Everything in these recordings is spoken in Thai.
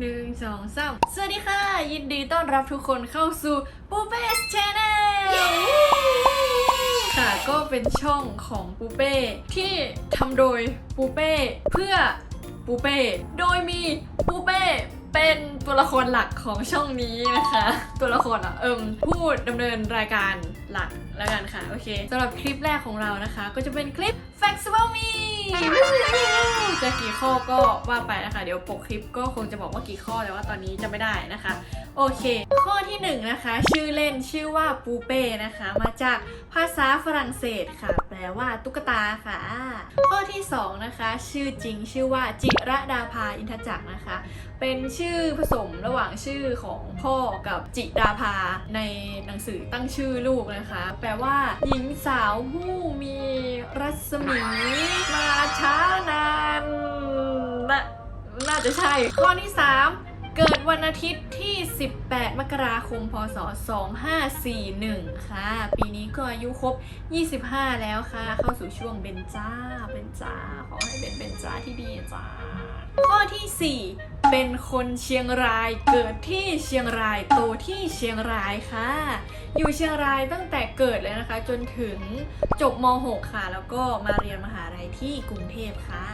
หนึ่งสองสามสวัสดีค่ะ ยินดีต้อนรับทุกคนเข้าสู่ปูเป้ชแนลค่ะก็เป็นช่องของปูเป้ที่ทำโดยปูเป้เพื่อปูเป้โดยมีปูเป้เป็นตัวละครหลักของช่องนี้นะคะ ตัวละครอะเอิมผู้ดำเนินรายการ หลักแล้วกันค่ะ โอเคสำหรับคลิปแรกของเรานะคะ ก็จะเป็นคลิป Facts about me จะกี่ข้อก็ว่าไปนะคะ เดี๋ยวปกคลิปก็คงจะบอกว่ากี่ข้อแต่ว่าตอนนี้จะไม่ได้นะคะ โอเค ข้อที่หนึ่งนะคะ ชื่อเล่นชื่อว่าปูเป้นะคะ มาจากภาษาฝรั่งเศสค่ะ แปลว่าตุ๊กตาค่ะ ข้อที่สองนะคะ ชื่อจริงชื่อว่าจิระดาภาอินทจักรนะคะ เป็นชื่อผสมระหว่างชื่อของพ่อกับจิดาภาในหนังสือตั้งชื่อลูกนะคะ แปลว่า หญิงสาวผู้มีรัศมีมาช้านานน่าน่าจะใช่ ข้อที่ 3 เกิดวันอาทิตย์ที่ 18 มกราคม พศ 2541 ค่ะ ปีนี้ก็อายุครบ 25 แล้วค่ะ เข้าสู่ช่วงเบนจ้า เบนจ้า ขอให้เป็นเบนจ้าที่ดีจ้า ข้อทีสี่ 4 เป็นคนเชียงราย เกิดที่เชียงราย โตที่เชียงรายค่ะ อยู่เชียงรายตั้งแต่เกิดเลยนะคะ จนถึงจบม .6 ค่ะ แล้วก็มาเรียนมหาลัยที่กรุงเทพค่ะ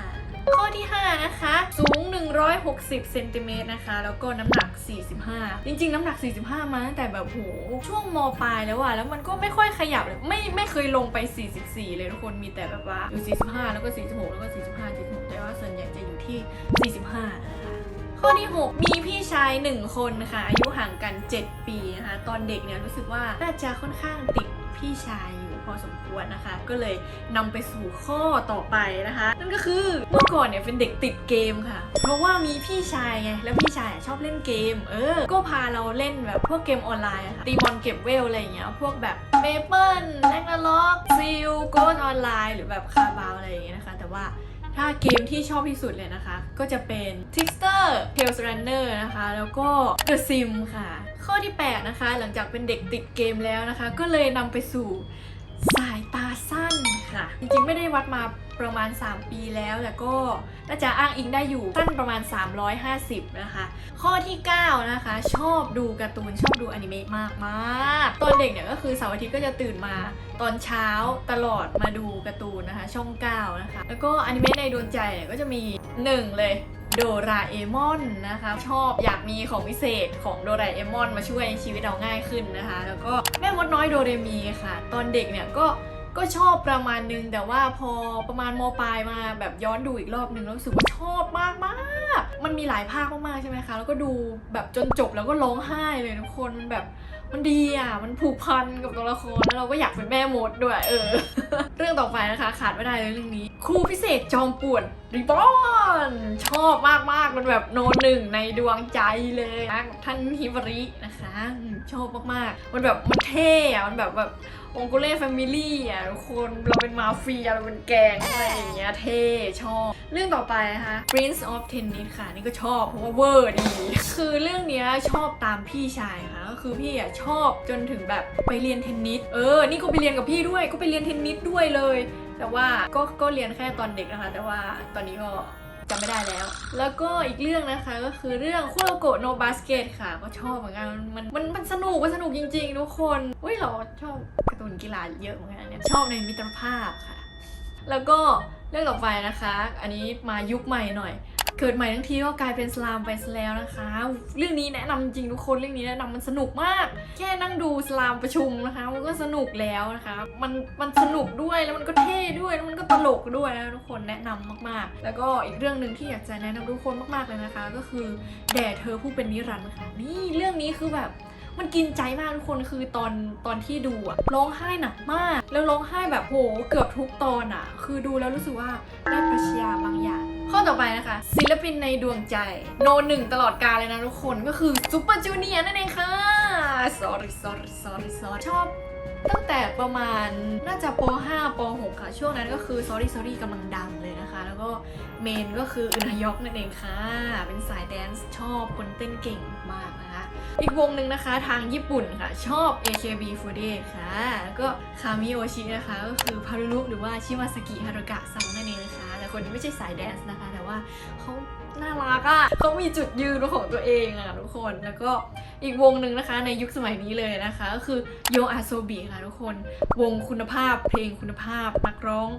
ข้อที่ 5 นะคะ สูง 160เซนติเมตรนะคะ แล้วก็น้ำหนัก 45 จริง ๆ น้ำหนัก 45 มาตั้งแต่แบบโหช่วงมปลายแล้วอะแล้วมันก็ไม่ค่อยขยับเลย ไม่ไม่เคยลงไป 44 เลยทุกคนมีแต่แบบว่าอยู่ 45 แล้วก็ 46 แล้วก็ 45 46แต่ว่าส่วนใหญ่จะอยู่ที่ 45 นะคะข้อที่ 6 มีพี่ชาย 1 คนนะคะอายุห่างกัน 7 ปีนะคะ ตอนเด็กเนี่ยรู้สึกว่าน่าจะค่อนข้างติดพี่ชาย พอสมควรนะคะ ก็เลยนำไปสู่ข้อต่อไปนะคะ นั่นก็คือเมื่อก่อนเนี่ยเป็นเด็กติดเกมค่ะ เพราะว่ามีพี่ชายไงแล้วพี่ชายชอบเล่นเกม เออ ก็พาเราเล่นแบบพวกเกมออนไลน์ค่ะตีมอนเก็บเวลอะไรอย่างเงี้ยพวกแบบเมเปิลแลกนาล็อกซิลโกนออนไลน์ หรือแบบคาบาวอะไรอย่างเงี้ยนะคะ แต่ว่าถ้าเกมที่ชอบที่สุดเลยนะคะ ก็จะเป็น Trickster Tales Runner นะคะ แล้วก็ The Sim ค่ะ ข้อที่ 8 นะคะ หลังจากเป็นเด็กติดเกมแล้วนะคะ ก็เลยนำไปสู่ สายตาสั้นค่ะ จริงๆ ไม่ได้วัดมาประมาณ 3 ปีแล้วแต่ก็น่าจะอ้างอิงได้อยู่สั้นประมาณ 350 นะคะ ข้อที่ 9 นะคะ ชอบดูการ์ตูนชอบดูอนิเมะมากมากๆตอนเด็กเนี่ยก็คือเสาร์อาทิตย์ก็จะตื่นมาตอนเช้าตลอดมาดูการ์ตูนนะคะ ช่อง 9 นะคะ แล้วก็อนิเมะในดวงใจเนี่ยก็จะมี 1 เลย โดราเอมอนนะคะ ชอบอยากมีของพิเศษของโดราเอมอนมาช่วยชีวิตเราง่ายขึ้นนะคะ แล้วก็แม่มดน้อยโดเรมีค่ะ ตอนเด็กเนี่ยก็ก็ชอบประมาณนึง แต่ว่าพอประมาณมปลายมาแบบย้อนดูอีกรอบนึงรู้สึกว่าชอบมากมากมันมีหลายภาคมากๆใช่ไหมคะ แล้วก็ดูแบบจนจบแล้วก็ร้องไห้เลยทุกคนมันแบบ มันดีอะ มันผูกพันกับตัวละครแล้วเราก็อยากเป็นแม่มดด้วยเออ เรื่องต่อไปนะคะขาดไม่ได้เลยเรื่องนี้ ครูพิเศษจอมป่วนรีบอนชอบมากๆมันแบบโนหนึ่งในดวงใจเลยนะกับท่านฮิบรินะคะอืมชอบมากๆ มันแบบมันเท่อะมันแบบแบบองกุเล่แฟมิลี่อะทุกคนเราเป็นมาเฟียเราเป็นแกงอะไรอย่างเงี้ยเท่ชอบ เรื่องต่อไปนะคะ Prince of Tennis ค่ะ นี่ก็ชอบเพราะว่าเวอร์ดี คือเรื่องเนี้ยชอบตามพี่ชายค่ะ ก็คือพี่อะชอบจนถึงแบบไปเรียนเทนนิส เออ นี่ก็ไปเรียนกับพี่ด้วย ก็ไปเรียนเทนนิสด้วยเลย แต่ว่าก็ก็เรียนแค่ตอนเด็กนะคะ แต่ว่าตอนนี้ก็จำไม่ได้แล้ว แล้วก็อีกเรื่องนะคะก็คือเรื่องคุโรโกะโนบาสเกตค่ะ ก็ชอบเหมือนกัน มันมันมันสนุก มันสนุกจริง ๆ ทุกคนเฮ้ยเราชอบการ์ตูนกีฬาเยอะเหมือนกันเนี่ย ชอบในมิตรภาพค่ะ แล้วก็เรื่องต่อไปนะคะ อันนี้มายุคใหม่หน่อย เกิดใหม่ทั้งทีก็กลายเป็นสลามไปซะแล้วนะคะ เรื่องนี้แนะนำจริงทุกคนเรื่องนี้แนะนำมันสนุกมาก แค่นั่งดูสลามประชุมนะคะ มันก็สนุกแล้วนะคะ มันมันสนุกด้วยแล้วมันก็เท่ด้วยแล้วมันก็ตลกด้วยนะทุกคนแนะนำมากๆ แล้วก็อีกเรื่องหนึ่งที่อยากจะแนะนำทุกคนมากๆเลยนะคะ ก็คือแด่เธอผู้เป็นนิรันดร์ค่ะนี่เรื่องนี้คือแบบ มันกินใจมากทุกคนคือตอนตอนที่ดูอะร้องไห้หนักมาก แล้วร้องไห้แบบโหเกือบทุกตอนอะคือดูแล้วรู้สึกว่าได้ปรัชญาบางอย่าง ข้อต่อไปนะคะ ศิลปินในดวงใจโนหนึ่งตลอดกาลเลยนะทุกคนก็คือซูเปอร์จูเนียร์นั่นเองค่ะ sorry sorry sorry sorry ชอบตั้งแต่ประมาณน่าจะป .5 ป .6 ค่ะ ช่วงนั้นก็คือ sorry sorry กำลังดังเลยนะคะ แล้วก็เมนก็คืออึนฮยกนั่นเองค่ะ เป็นสายแดนซ์ชอบคนเต้นเก่งมากนะ อีกวงหนึ่งนะคะทางญี่ปุ่นค่ะ ชอบ AKB48 ค่ะ ก็คามิโอชินะคะ ก็คือพารุรุหรือว่าชิมาสกิฮารุกะซังนั่นเองนะคะแล้วก็คนที่ไม่ใช่สายแดนซ์นะคะ แต่ว่าเขาน่ารักอะ่ะเขามีจุดยืนของตัวเองอะทุกคน แล้วก็อีกวงหนึ่งนะคะในยุคสมัยนี้เลยนะคะ ก็คือโยอาโซบีค่ะทุกคน วงคุณภาพ เพลงคุณภาพ นักร้อง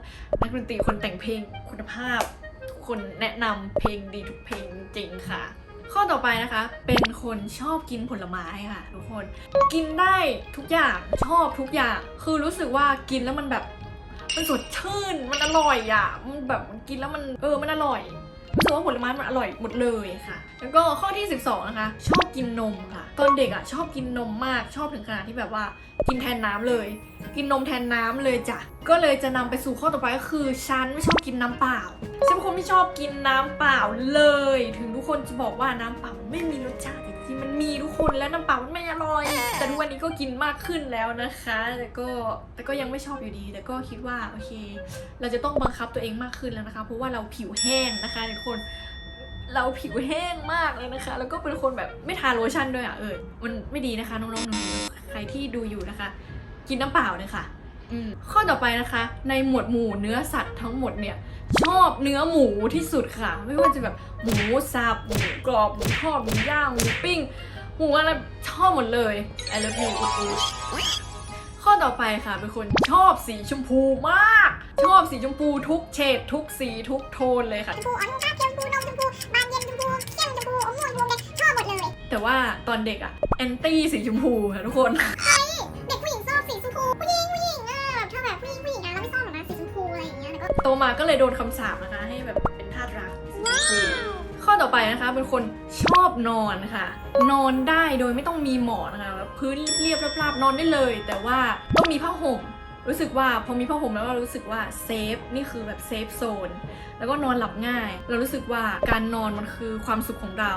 นักดนตรีคนแต่งเพลงคุณภาพ ทุกคนแนะนำเพลงดีทุกเพลงจริงค่ะ ข้อต่อไปนะคะ เป็นคนชอบกินผลไม้ค่ะทุกคน กินได้ทุกอย่างชอบทุกอย่าง คือรู้สึกว่ากินแล้วมันแบบ มันสดชื่น มันอร่อยอะ มันแบบมันกินแล้วมันเออ มันอร่อย รู้สึกว่าผลไม้มันอร่อยหมดเลยค่ะ แล้วก็ข้อที่ 12 นะคะ ชอบกินนมค่ะ ตอนเด็กอะชอบกินนมมากชอบถึงขนาดที่แบบว่ากินแทนน้ำเลย กินนมแทนน้ำเลยจ้ะก็เลยจะนำไปสู่ข้อต่อไปก็คือฉันไม่ชอบกินน้ำเปล่าฉันเป็นคนไม่ชอบกินน้ำเปล่าเลย ถึงทุกคนจะบอกว่าน้ำเปล่าไม่มีรสชาติ ริงๆมันมีทุกคนแล้วน้ำเปล่ามันไม่อร่อย แต่ทุกวันนี้ก็กินมากขึ้นแล้วนะคะ แต่ก็แต่ก็ยังไม่ชอบอยู่ดี แต่ก็คิดว่าโอเค เราจะต้องบังคับตัวเองมากขึ้นแล้วนะคะ เพราะว่าเราผิวแห้งนะคะทุกคนเราผิวแห้งมากเลยนะคะ แล้วก็เป็นคนแบบไม่ทาโลชั่นด้วยอะเออมันไม่ดีนะคะน้องๆหนูๆใครที่ดูอยู่นะคะ กินน้ำเปล่าเลยค่ะข้อต่อไปนะคะ ในหมวดหมู่เนื้อสัตว์ทั้งหมดเนี่ย ชอบเนื้อหมูที่สุดค่ะ ไม่ว่าจะแบบหมูสับหมูกรอบหมูทอดหมูย่างหมูปิ้งหมูอะไรชอบหมดเลย I love you อุ๊ยอุ๊ยข้อต่อไปค่ะเป็นคนชอบสีชมพูมาก ชอบสีชมพูทุกเฉดทุกสีทุกโทนเลยค่ะชมพูอ่อนชาเขียวชมพูนมชมพูบานเย็นชมพูเข้มชมพูอมม่วงรวมเลยชอบหมดเลย แต่ว่าตอนเด็กอะแอนตี้สีชมพูค่ะทุกคน โตมาก็เลยโดนคำสาปนะคะ ให้แบบเป็นทาสรักข้อต่อไปนะคะ เป็นคนชอบนอนค่ะ นอนได้โดยไม่ต้องมีหมอนนะคะแบบพื้นเรียบๆราบๆนอนได้เลย แต่ว่าต้องมีผ้าห่มรู้สึกว่าพอมีผ้าห่มแล้วก็รู้สึกว่าเซฟนี่คือแบบเซฟโซนแล้วก็นอนหลับง่าย เรารู้สึกว่าการนอนมันคือความสุขของเรา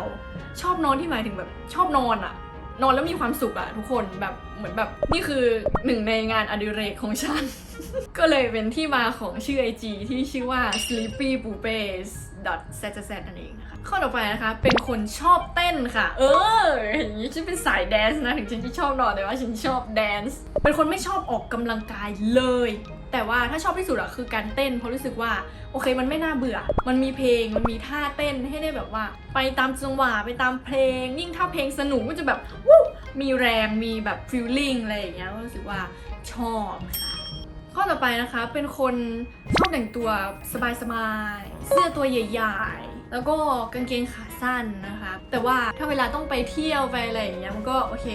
ชอบนอนที่หมายถึงแบบชอบนอนอะ นอนแล้วมีความสุขอะทุกคนแบบเหมือนแบบนี่คือหนึ่งในงานอดิเรกของฉัน ก็เลยเป็นที่มาของชื่อ IG ที่ชื่อว่า sleepy p o o p e s z z z นั่นเองนะคะข้อต่อไปนะคะ เป็นคนชอบเต้นค่ะ เอออย่างนี้ฉันเป็นสายแดนซ์นะ ถึงฉันจะชอบนอนแต่ว่าฉันชอบแดนซ์เป็นคนไม่ชอบออกกำลังกายเลย แต่ว่าถ้าชอบที่สุดอะคือการเต้นเพราะรู้สึกว่าโอเคมันไม่น่าเบื่อ มันมีเพลงมันมีท่าเต้นให้ได้แบบว่า ไปตามจังหวะไปตามเพลง ยิ่งถ้าเพลงสนุกก็จะแบบวู้มีแรงมีแบบฟีลลิ่งอะไรอย่างเงี้ยก็รู้สึกว่าชอบค่ะข้อต่อไปนะคะเป็นคนชอบแต่งตัวสบายๆเสื้อตัวใหญ่ ๆ แล้วก็กางเกงขา สั้นนะคะ แต่ว่าถ้าเวลาต้องไปเที่ยวไปอะไรอย่างเงี้ยมันก็โอเค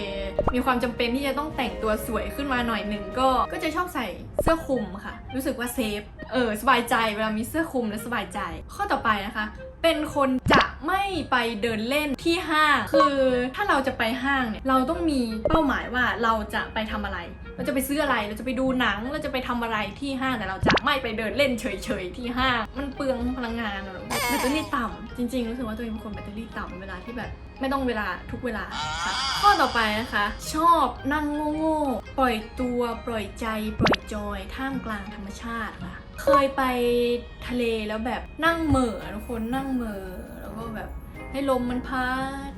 มีความจำเป็นที่จะต้องแต่งตัวสวยขึ้นมาหน่อยหนึ่งก็ก็จะชอบใส่เสื้อคลุมค่ะ รู้สึกว่าเซฟเออสบายใจเวลามีเสื้อคลุมแล้วสบายใจ ข้อต่อไปนะคะ เป็นคนจะไม่ไปเดินเล่นที่ห้าง คือถ้าเราจะไปห้างเนี่ยเราต้องมีเป้าหมายว่าเราจะไปทำอะไร เราจะไปซื้ออะไรเราจะไปดูหนังเราจะไปทำอะไรที่ห้างแต่เราจะไม่ไปเดินเล่นเฉยๆที่ห้าง มันเปลืองพลังงานอะแบตเตอรี่ต่ำจริงๆรู้สึกว่าตัวเองเป็นคนแบตเตอรี่ต่ำเวลาที่แบบไม่ต้องเวลาทุกเวลาค่ะข้อต่อไปนะคะ ชอบนั่งโง่ๆปล่อยตัวปล่อยใจ ปล่อยจอยท่ามกลางธรรมชาติค่ะ เคยไปทะเลแล้วแบบนั่งเหม่อทุกคนนั่งเหม่อแล้วก็แบบให้ลมมันพัด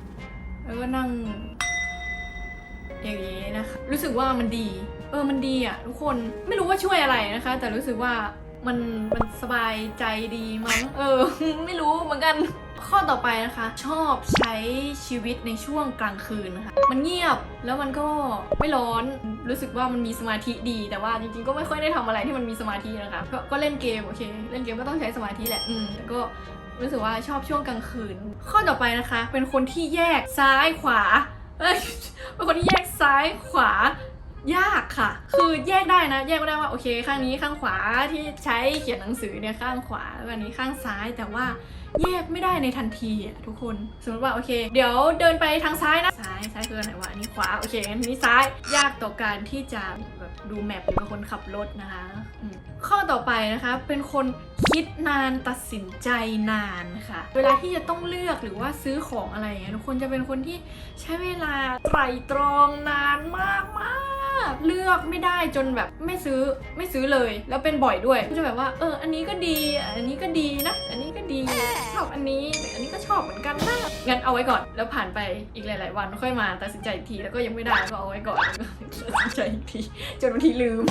แล้วก็นั่ง อย่างนี้นะคะ รู้สึกว่ามันดี เออมันดีอะทุกคนไม่รู้ว่าช่วยอะไรนะคะ แต่รู้สึกว่ามันมันสบายใจดีมั้งเออ ไม่รู้เหมือนกัน ข้อต่อไปนะคะ ชอบใช้ชีวิตในช่วงกลางคืนนะคะมันเงียบแล้วมันก็ไม่ร้อนรู้สึกว่ามันมีสมาธิดีแต่ว่าจริงๆก็ไม่ค่อยได้ทำอะไรที่มันมีสมาธินะคะก็ก็เล่นเกมโอเค เล่นเกมก็ต้องใช้สมาธิแหละอืมแต่ก็รู้สึกว่าชอบช่วงกลางคืน ข้อต่อไปนะคะ เป็นคนที่แยกซ้ายขวาเป็นคนที่แยกซ้ายขวายากค่ะ คือแยกได้นะ แยกไม่ได้ว่าโอเค ข้างนี้ข้างขวาที่ใช้เขียนหนังสือเนี่ยข้างขวาแล้วอันนี้ข้างซ้ายแต่ว่า แยกไม่ได้ในทันทีอะทุกคน สมมติว่าโอเค เดี๋ยวเดินไปทางซ้ายนะซ้ายซ้ายคืออันไหนวะอันนี้ขวาโอเคอันนี้ซ้ายยากต่อการที่จะแบบดูแมพหรือเป็นคนขับรถนะคะอืมข้อต่อไปนะคะเป็นคนคิดนานตัดสินใจนานค่ะ เวลาที่จะต้องเลือกหรือว่าซื้อของอะไรอย่างเงี้ยทุกคนจะเป็นคนที่ใช้เวลาไตร่ตรองนานมากมากเลือกไม่ได้จนแบบไม่ซื้อไม่ซื้อเลย แล้วเป็นบ่อยด้วยก็จะแบบว่าเอออันนี้ก็ดีอันนี้ก็ดีนะ ชอบอันนี้แต่อันนี้ก็ชอบเหมือนกันนะงั้นเอาไว้ก่อนแล้วผ่านไปอีกหลาย ๆ วันค่อยมาตัดสินใจอีกทีแล้วก็ยังไม่ได้ก็เอาไว้ก่อนตัดสินใจอีกทีจนบางทีลืม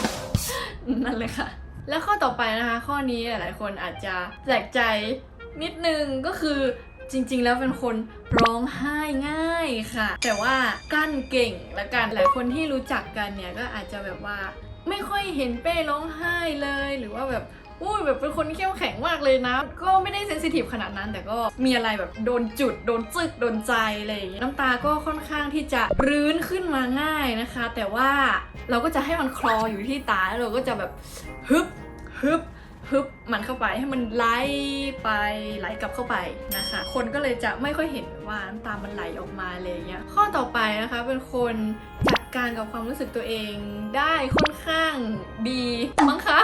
นั่นเลยค่ะ แล้วข้อต่อไปนะคะ ข้อนี้หลาย ๆ คนอาจจะแปลกใจนิดนึงก็คือจริง ๆ แล้วเป็นคนร้องไห้ง่ายค่ะ แต่ว่ากั้นเก่งละกันหลายคนที่รู้จักกันเนี่ยก็อาจจะแบบว่าไม่ค่อยเห็นเป้ร้องไห้เลย หรือว่าแบบ อุ้ยแบบเป็นคนเข้มแข็งมากเลยนะ ก็ไม่ได้เซนซิทีฟขนาดนั้น แต่ก็มีอะไรแบบโดนจุด โดนจึก โดนใจอะไรอย่างเงี้ยน้ำตาก็ค่อนข้างที่จะรื้นขึ้นมาง่ายนะคะ แต่ว่าเราก็จะให้มันคลออยู่ที่ตาแล้วเราก็จะแบบฮึบฮึบฮึบมันเข้าไปให้มันไหลไปไหลกลับเข้าไปนะคะ คนก็เลยจะไม่ค่อยเห็นว่าน้ำตามันไหลออกมาอะไรอย่างเงี้ยข้อต่อไปนะคะเป็นคนจัดการกับความรู้สึกตัวเองได้ค่อนข้างดีมั้งคะ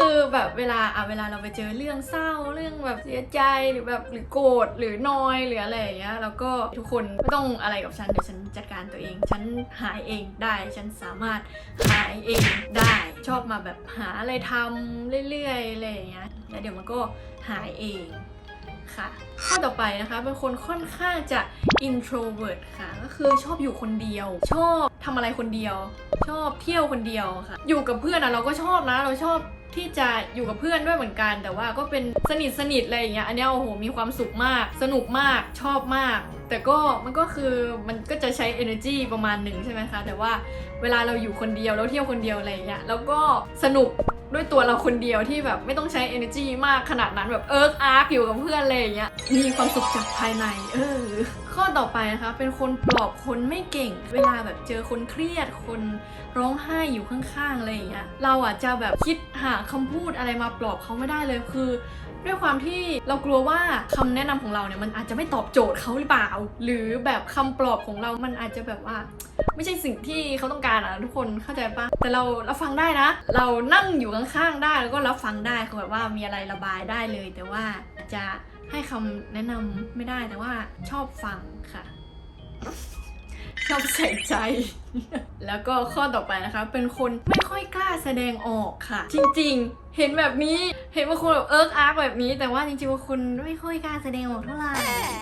คือแบบเวลาอะเวลาเราไปเจอเรื่องเศร้าเรื่องแบบเสียใจหรือแบบหรือโกรธหรือนอยหรืออะไรอย่างเงี้ยแล้วก็ทุกคนไม่ต้องอะไรกับฉันเดี๋ยวฉันจัดการตัวเอง ฉันหายเองได้ฉันสามารถหายเองได้ชอบมาแบบหาอะไรทำเรื่อยๆอะไรอย่างเงี้ยแล้วเดี๋ยวมันก็หายเองค่ะข้อต่อไปนะคะเป็นคนค่อนข้างจะ introvert ค่ะ ก็คือชอบอยู่คนเดียว ชอบทำอะไรคนเดียว ชอบเที่ยวคนเดียวค่ะ อยู่กับเพื่อนอะเราก็ชอบนะ เราชอบ ที่จะอยู่กับเพื่อนด้วยเหมือนกัน แต่ว่าก็เป็นสนิทสนิทอะไรอย่างเงี้ยอันนี้โอ้โหมีความสุขมาก สนุกมากชอบมาก แต่ก็มันก็คือมันก็จะใช้ energy ประมาณหนึ่งใช่ไหมคะแต่ว่าเวลาเราอยู่คนเดียวแล้วเที่ยวคนเดียวอะไรอย่างเงี้ยแล้วก็สนุก ด้วยตัวเราคนเดียวที่แบบไม่ต้องใช้ energy มากขนาดนั้นแบบเอิร์กอาร์กอยู่กับเพื่อนอะไรอย่างเงี้ยมีความสุขจากภายใน เออ ข้อต่อไปนะคะ เป็นคนปลอบคนไม่เก่ง เวลาแบบเจอคนเครียดคนร้องไห้อยู่ข้างๆอะไรอย่างเงี้ยเราอะจะแบบคิดหาคำพูดอะไรมาปลอบเขาไม่ได้เลยคือ ด้วยความที่เรากลัวว่าคำแนะนำของเราเนี่ยมันอาจจะไม่ตอบโจทย์เขาหรือเปล่า หรือแบบคำปลอบของเรามันอาจจะแบบว่า ไม่ใช่สิ่งที่เขาต้องการอะทุกคนเข้าใจปะแต่เราเราฟังได้นะ เรานั่งอยู่ข้างๆได้แล้วก็รับฟังได้คือแบบว่ามีอะไรระบายได้เลย แต่ว่าอาจจะให้คำแนะนำไม่ได้แต่ว่าชอบฟังค่ะ ชอบใส่ใจ แล้วก็ข้อต่อไปนะคะ เป็นคนไม่ค่อยกล้าแสดงออกค่ะ จริงๆ เห็นแบบนี้เห็นว่าคนแบบเอิร์กอาร์กแบบนี้ แต่ว่าจริงๆว่าคนไม่ค่อยกล้าแสดงออกเท่าไหร่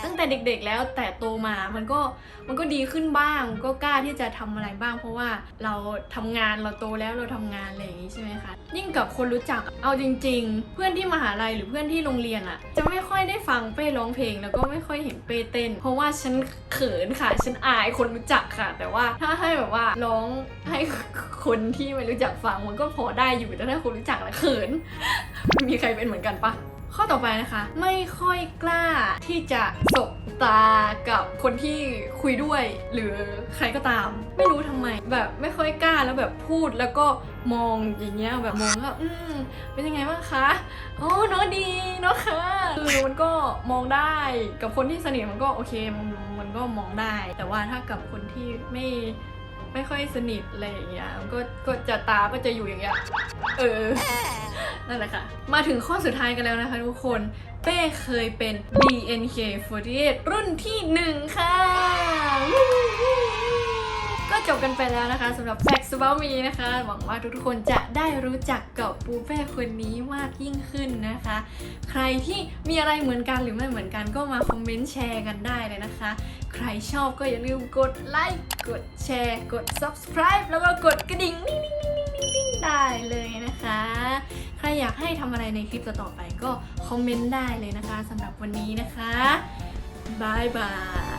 ตั้งแต่เด็กๆแล้วแต่โตมามันก็มันก็ดีขึ้นบ้าง ก็กล้าที่จะทำอะไรบ้าง เพราะว่าเราทำงานเราโตแล้วเราทำงานอะไรอย่างนี้ใช่ไหมคะยิ่งกับคนรู้จักเอาจริง ๆ เพื่อนที่มหาลัยหรือเพื่อนที่โรงเรียนอะจะไม่ค่อยได้ฟังเป้ร้องเพลง แล้วก็ไม่ค่อยเห็นเป้เต้น เพราะว่าฉันเขินค่ะ ฉันอายคนรู้จักค่ะ แต่ว่าถ้าให้แบบว่าร้องให้คนที่ไม่รู้จักฟังมันก็พอได้อยู่แต่ถ้าคนรู้จักแล้วเขิน มีใครเป็นเหมือนกันปะข้อต่อไปนะคะ ไม่ค่อยกล้าที่จะสบตากับคนที่คุยด้วย หรือใครก็ตาม ไม่รู้ทำไม แบบไม่ค่อยกล้าแล้วแบบพูดแล้วก็มองอย่างเงี้ยแบบมองแล้วอืมเป็นยังไงบ้างคะโอ้เนอะดีเนาะค่ะคือมันก็มองได้กับคนที่สนิทมันก็โอเคมันมันก็มองได้ แต่ว่าถ้ากับคนที่ไม่ ไม่ค่อยสนิทอะไรอย่างเงี้ยก็ก็จะตาก็จะอยู่อย่างเงี้ยเออนั่นแหละค่ะ มาถึงข้อสุดท้ายกันแล้วนะคะทุกคนเป้เคยเป็น BNK48 รุ่นที่ 1 ค่ะ ก็จบกันไปแล้วนะคะสำหรับ Facts About Me นะคะ หวังว่าทุกๆคนจะได้รู้จักกับปูเป้คนนี้มากยิ่งขึ้นนะคะ ใครที่มีอะไรเหมือนกันหรือไม่เหมือนกันก็มาคอมเมนต์แชร์กันได้เลยนะคะ ใครชอบก็อย่าลืมกดไลค์กดแชร์ กด subscribe แล้วก็กดกระดิ่งนิ่งๆๆๆได้เลยนะคะ ใครอยากให้ทำอะไรในคลิปต่อๆไปก็คอมเมนต์ได้เลยนะคะสำหรับวันนี้นะคะบายบาย